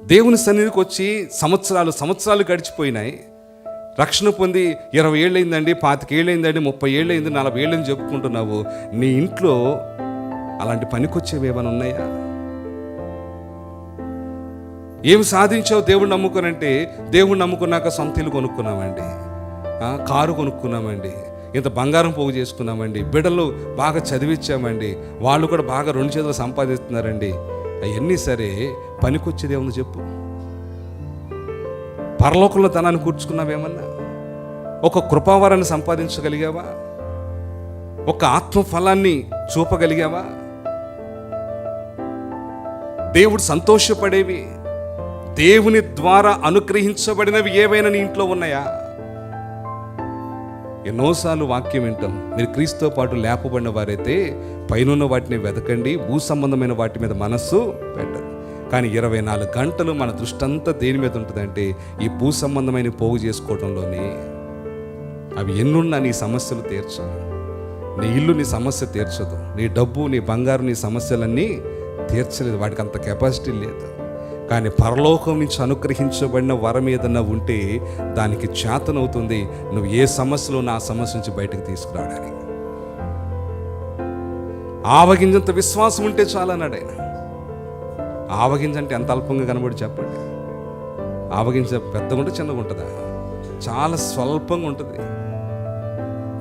దేవుని సన్నిధికి వచ్చి సంవత్సరాలు సంవత్సరాలు గడిచిపోయినాయి. రక్షణ పొంది ఇరవై ఏళ్ళైందండి పాతిక ఏళ్ళైందండి ముప్పై ఏళ్ళైంది నలభై ఏళ్ళని చెప్పుకుంటున్నావు. నీ ఇంట్లో అలాంటి పనికొచ్చేవి ఏమైనా ఉన్నాయా? ఏమి సాధించావు దేవుడు నమ్ముకునంటే దేవుడు నమ్ముకున్నాక సొంత ఇల్లు కొనుక్కున్నామండి కారు కొనుక్కున్నామండి. ఇంత బంగారం పోగు చేసుకున్నామండి. బిడ్డలు బాగా చదివించామండి వాళ్ళు కూడా బాగా రెండు చేతులు సంపాదిస్తున్నారండి. అవన్నీ సరే పనికొచ్చేది చెప్పు. పరలోకంలో ధనాన్ని కూర్చుకున్నావేమన్నా? ఒక కృపావరాన్ని సంపాదించగలిగావా? ఒక ఆత్మ ఫలాన్ని చూపగలిగావా? దేవుడు సంతోషపడేవి దేవుని ద్వారా అనుగ్రహించబడినవి ఏవైనా నీ ఇంట్లో ఉన్నాయా? ఎన్నోసార్లు వాక్యం వింటాం. మీరు క్రీస్తుతో పాటు లేపబడిన వారైతే పైనున్న వాటిని వెతకండి భూ సంబంధమైన వాటి మీద మనస్సు పెట్టదు. కానీ ఇరవై నాలుగు గంటలు మన దృష్టి అంతా దేని మీద ఉంటుందంటే ఈ భూ సంబంధమైన పోగు చేసుకోవడంలోనే అవి ఎన్నున్నా నీ సమస్యలు తీర్చవు. నీ ఇల్లు నీ సమస్య తీర్చదు. నీ డబ్బు నీ బంగారు నీ సమస్యలన్నీ తీర్చలేదు. వాటికి అంత కెపాసిటీ లేదు. కానీ పరలోకం నుంచి అనుగ్రహించబడిన వరం ఏదన్నా ఉంటే దానికి చేతనవుతుంది. నువ్వు ఏ సమస్యలో నా సమస్య నుంచి బయటకు తీసుకురావడానికి. ఆవగింజంత విశ్వాసం ఉంటే చాలన్నాడు ఆయన. ఆవగింజ అంటే ఎంత అల్పంగా కనబడి చెప్పండి. ఆవగింజ పెద్దగా ఉంటే చిన్నగా ఉంటుందా? చాలా స్వల్పంగా ఉంటుంది.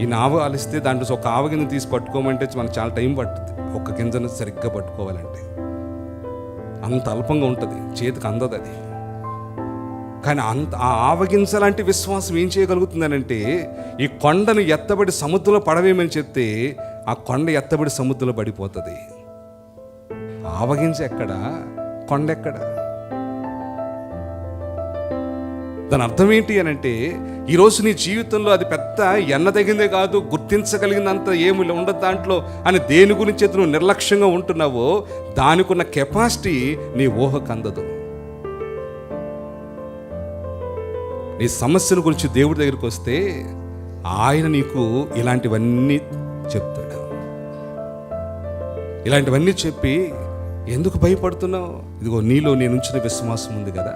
ఈ నావ అలిస్తే దాంట్లో ఒక ఆవగింజ తీసి పట్టుకోమంటే మనకు చాలా టైం పట్టుద్ది. ఒక్క గింజను సరిగ్గా పట్టుకోవాలంటే. అంత అల్పంగా ఉంటుంది చేతికి అందదు అది. కానీ అంత ఆ ఆవగించలాంటి విశ్వాసం ఏం చేయగలుగుతుందనంటే ఈ కొండను ఎత్తబడి సముద్రంలో పడవేమని చెప్తే ఆ కొండ ఎత్తబడి సముద్రంలో పడిపోతుంది. ఆవగింజ ఎక్కడ? కొండ ఎక్కడ? దాని అర్థం ఏంటి అని అంటే ఈరోజు నీ జీవితంలో అది పెద్ద ఎన్నదగిందే కాదు గుర్తించగలిగినంత ఏమి ఉండదు దాంట్లో అని దేని గురించి అయితే నువ్వు నిర్లక్ష్యంగా ఉంటున్నావో దానికున్న కెపాసిటీ నీ ఊహకు అందదు. నీ సమస్యల గురించి దేవుడి దగ్గరికి వస్తే ఆయన నీకు ఇలాంటివన్నీ చెప్తాడు. ఇలాంటివన్నీ చెప్పి ఎందుకు భయపడుతున్నావు? ఇదిగో నీలో నేను ఉంచిన విశ్వాసం ఉంది కదా.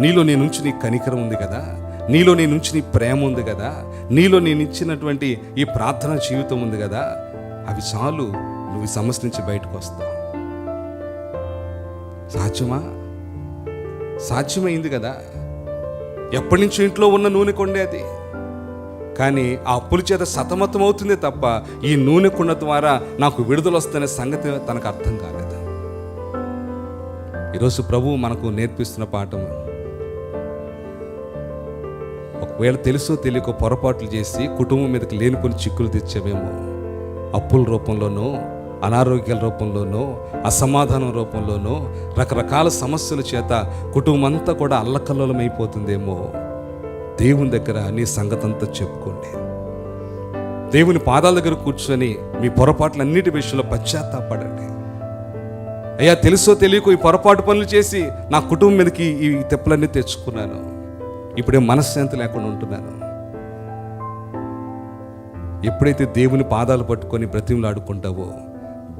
నీలో నేను నుంచి నీ కనికరం ఉంది కదా. నీలో నేను నుంచి నీ ప్రేమ ఉంది కదా. నీలో నేను ఇచ్చినటువంటి ఈ ప్రార్థన జీవితం ఉంది కదా. అవి చాలు నువ్వు సమస్య నుంచి బయటకు వస్తావు. సాధ్యమా? సాధ్యమైంది కదా. ఎప్పటి నుంచి ఇంట్లో ఉన్న నూనె కొండేది కానీ ఆ అప్పుల చేత సతమతం అవుతుంది తప్ప ఈ నూనె కుండ ద్వారా నాకు విడుదల వస్తున్న సంగతి తనకు అర్థం కాలేదు? ఈరోజు ప్రభువు మనకు నేర్పిస్తున్న పాఠం ఒకవేళ తెలుసో తెలియక పొరపాట్లు చేసి కుటుంబం మీదకి లేనిపోని చిక్కులు తెచ్చామేమో అప్పుల రూపంలోనో అనారోగ్యాల రూపంలోనో అసమాధానం రూపంలోనో రకరకాల సమస్యల చేత కుటుంబం అంతా కూడా అల్లకల్లోలమైపోతుందేమో. దేవుని దగ్గర నీ సంగతంతా చెప్పుకోండి. దేవుని పాదాల దగ్గర కూర్చొని మీ పొరపాట్లన్నిటి విషయంలో పశ్చాత్తాపడండి. అయ్యా తెలుసో తెలియకు ఈ పొరపాటు పనులు చేసి నా కుటుంబం మీదకి ఈ తెప్పలన్నీ తెచ్చుకున్నాను. ఇప్పుడే మనశ్శాంతి లేకుండా ఉంటున్నాను. ఎప్పుడైతే దేవుని పాదాలు పట్టుకొని బ్రతిమలాడుకుంటావో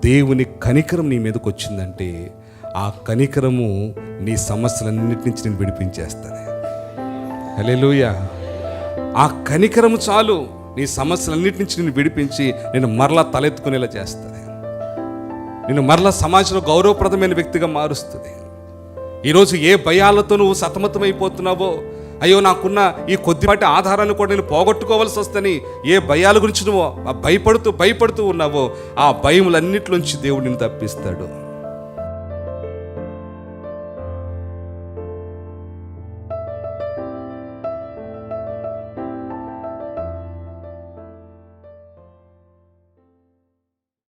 దేవుని కనికరం నీ మీదకి వచ్చిందంటే ఆ కనికరము నీ సమస్యలన్నిటి నుంచి నేను విడిపించేస్తాను. హలేలుయ ఆ కనికరము చాలు. నీ సమస్యలన్నిటి నుంచి నేను విడిపించి నేను మరలా తలెత్తుకునేలా చేస్తాను. నేను మరలా సమాజంలో గౌరవప్రదమైన వ్యక్తిగా మారుస్తుంది. ఈరోజు ఏ భయాలతో నువ్వు సతమతమైపోతున్నావో అయ్యో నాకున్న ఈ కొద్దిపాటి ఆధారాన్ని కూడా నేను పోగొట్టుకోవాల్సి వస్తని ఏ భయాల గురించి నువ్వు ఆ భయపడుతూ భయపడుతూ ఉన్నావో ఆ భయములన్నిటిలోంచి దేవుడిని తప్పిస్తాడు.